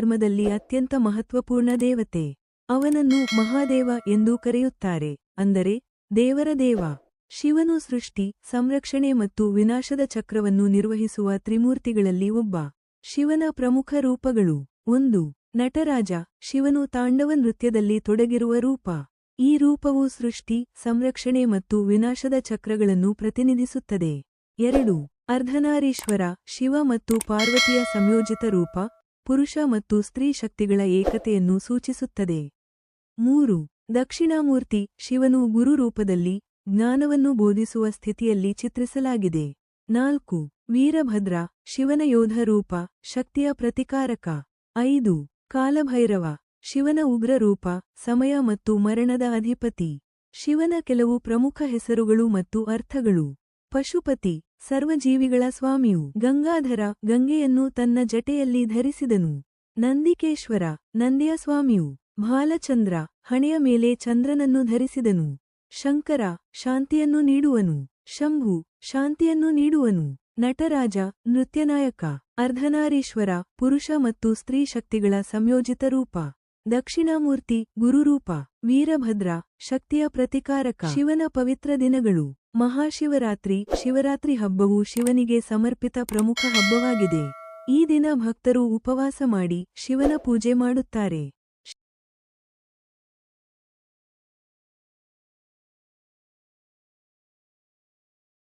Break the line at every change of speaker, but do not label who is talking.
ಧರ್ಮದಲ್ಲಿ ಅತ್ಯಂತ ಮಹತ್ವಪೂರ್ಣ ದೇವತೆ. ಅವನನ್ನು ಮಹಾದೇವ ಎಂದೂ ಕರೆಯುತ್ತಾರೆ. ಅಂದರೆ, ದೇವರ ದೇವ. ಶಿವನು ಸೃಷ್ಟಿ, ಸಂರಕ್ಷಣೆ ಮತ್ತು ವಿನಾಶದ ಚಕ್ರವನ್ನು ನಿರ್ವಹಿಸುವ ತ್ರಿಮೂರ್ತಿಗಳಲ್ಲಿ ಒಬ್ಬ. ಶಿವನ ಪ್ರಮುಖ ರೂಪಗಳು. ಒಂದು. ನಟರಾಜ. ಶಿವನು ತಾಂಡವ ನೃತ್ಯದಲ್ಲಿ ತೊಡಗಿರುವ ರೂಪ. ಈ ರೂಪವು ಸೃಷ್ಟಿ, ಸಂರಕ್ಷಣೆ ಮತ್ತು ವಿನಾಶದ ಚಕ್ರಗಳನ್ನು ಪ್ರತಿನಿಧಿಸುತ್ತದೆ. ಎರಡು. ಅರ್ಧನಾರೀಶ್ವರ, ಶಿವ ಮತ್ತು ಪಾರ್ವತಿಯ ಸಂಯೋಜಿತ ರೂಪ. ಪುರುಷ ಮತ್ತು ಸ್ತ್ರೀ ಶಕ್ತಿಗಳ ಏಕತೆಯನ್ನು ಸೂಚಿಸುತ್ತದೆ. ಮೂರು, ದಕ್ಷಿಣಾಮೂರ್ತಿ ಶಿವನು ಗುರು ರೂಪದಲ್ಲಿ ಜ್ಞಾನವನ್ನು ಬೋಧಿಸುವ ಸ್ಥಿತಿಯಲ್ಲಿ ಚಿತ್ರಿಸಲಾಗಿದೆ. ನಾಲ್ಕು, ವೀರಭದ್ರ ಶಿವನ ಯೋಧ ರೂಪ ಶಕ್ತಿಯ ಪ್ರತಿಕಾರಕ. ಐದು, ಕಾಲಭೈರವ ಶಿವನ ಉಗ್ರ ರೂಪ ಸಮಯ ಮತ್ತು ಮರಣದ ಅಧಿಪತಿ. ಶಿವನ ಕೆಲವು ಪ್ರಮುಖ ಹೆಸರುಗಳು ಮತ್ತು ಅರ್ಥಗಳು. ಪಶುಪತಿ ಸರ್ವಜೀವಿಗಳ ಸ್ವಾಮಿಯು ಗಂಗಾಧರ ಗಂಗೆಯನ್ನು ತನ್ನ ಜಟೆಯಲ್ಲಿ ಧರಿಸಿದನು. ನಂದಿಕೇಶ್ವರ ನಂದಿಯ ಸ್ವಾಮಿಯು ಭಾಲಚಂದ್ರ ಹಣೆಯ ಮೇಲೆ ಚಂದ್ರನನ್ನು ಧರಿಸಿದನು. ಶಂಕರ ಶಾಂತಿಯನ್ನು ನೀಡುವನು. ಶಂಭು ಶಾಂತಿಯನ್ನು ನೀಡುವನು. ನಟರಾಜ ನೃತ್ಯನಾಯಕ ಅರ್ಧನಾರೀಶ್ವರ ಪುರುಷ ಮತ್ತು ಸ್ತ್ರೀ ಶಕ್ತಿಗಳ ಸಂಯೋಜಿತ ರೂಪ. ದಕ್ಷಿಣಾಮೂರ್ತಿ ಗುರುರೂಪ ವೀರಭದ್ರ ಶಕ್ತಿಯ ಪ್ರತಿಕಾರಕ ಶಿವನ ಪವಿತ್ರ ದಿನಗಳು. ಮಹಾಶಿವರಾತ್ರಿ, ಶಿವರಾತ್ರಿ ಹಬ್ಬವು ಶಿವನಿಗೆ ಸಮರ್ಪಿತ ಪ್ರಮುಖ ಹಬ್ಬವಾಗಿದೆ. ಈ ದಿನ ಭಕ್ತರು ಉಪವಾಸ ಮಾಡಿ ಶಿವನ ಪೂಜೆ ಮಾಡುತ್ತಾರೆ.